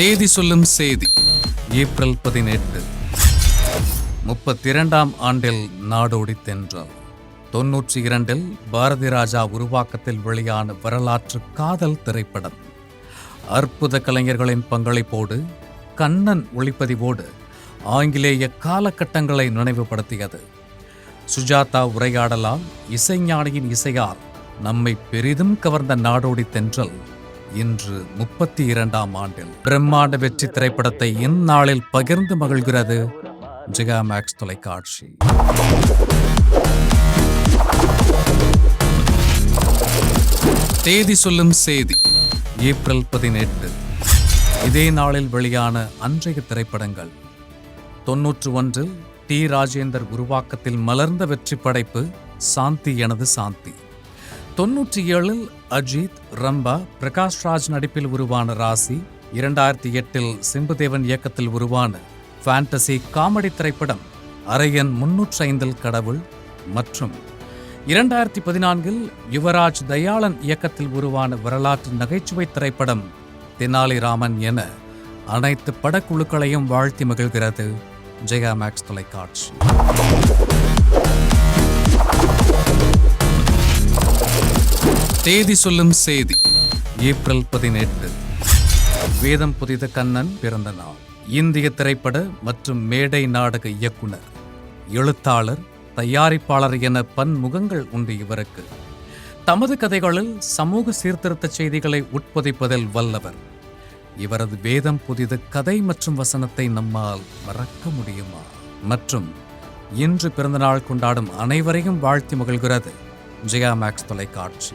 தேதி சொல்லும் செய்தி ஏப்ரல் பதினெட்டு. முப்பத்தி இரண்டாம் ஆண்டில் நாடோடி தென்றல் தொன்னூற்றி இரண்டில் பாரதி ராஜா உருவாக்கத்தில் வெளியான வரலாற்று காதல் திரைப்படம். அற்புத கலைஞர்களின் பங்களிப்போடு கண்ணன் ஒளிப்பதிவோடு ஆங்கிலேய காலகட்டங்களை நினைவுபடுத்தியது. சுஜாதா உரையாடலால் இசைஞானியின் இசையால் நம்மை பெரிதும் கவர்ந்த நாடோடி தென்றல் இன்று முப்பத்தி இரண்டாம் ஆண்டில் பிரம்மாண்ட வெற்றி திரைப்படத்தை இந்நாளில் பகிர்ந்து மகிழ்கிறது ஜெகா மேக்ஸ் தொலைக்காட்சி. தேதி சொல்லும் செய்தி ஏப்ரல் பதினெட்டு. இதே நாளில் வெளியான அன்றைய திரைப்படங்கள். தொன்னூற்று ஒன்றில் டி. ராஜேந்தர் உருவாக்கத்தில் மலர்ந்த வெற்றி படைப்பு சாந்தி எனது சாந்தி. தொன்னூற்றி ஏழில் அஜித் ரம்பா பிரகாஷ் ராஜ் நடிப்பில் உருவான ராசி இரண்டாயிரத்தி எட்டில் சிம்புதேவன் இயக்கத்தில் உருவான ஃபேண்டசி காமெடி திரைப்படம் அரையன் முன்னூற்றி ஐந்தில் கடவுள் மற்றும் இரண்டாயிரத்தி பதினான்கில் யுவராஜ் தயாளன் இயக்கத்தில் உருவான வரலாற்று நகைச்சுவை திரைப்படம் தெனாலிராமன் என அனைத்து படக்குழுக்களையும் வாழ்த்தி மகிழ்கிறது. ஜெயா மேக்ஸ் தொலைக்காட்சி. தேதி சொல்லும் செய்தி. ஏப்ரல் பதினெட்டு. வேதம் புதித கண்ணன் பிறந்த நாள். இந்திய திரைப்பட மற்றும் மேடை நாடக இயக்குனர் எழுத்தாளர் தயாரிப்பாளர் என பன்முகங்கள் உண்டு இவருக்கு. தமது கதைகளில் சமூக சீர்திருத்த செய்திகளை உட்பொதிப்பதில் வல்லவர். இவரது வேதம் புதித கதை மற்றும் வசனத்தை நம்மால் மறக்க முடியுமா? மற்றும் இன்று பிறந்தநாள் கொண்டாடும் அனைவரையும் வாழ்த்தி மகிழ்கிறது ஜெயா மேக்ஸ் தொலைக்காட்சி.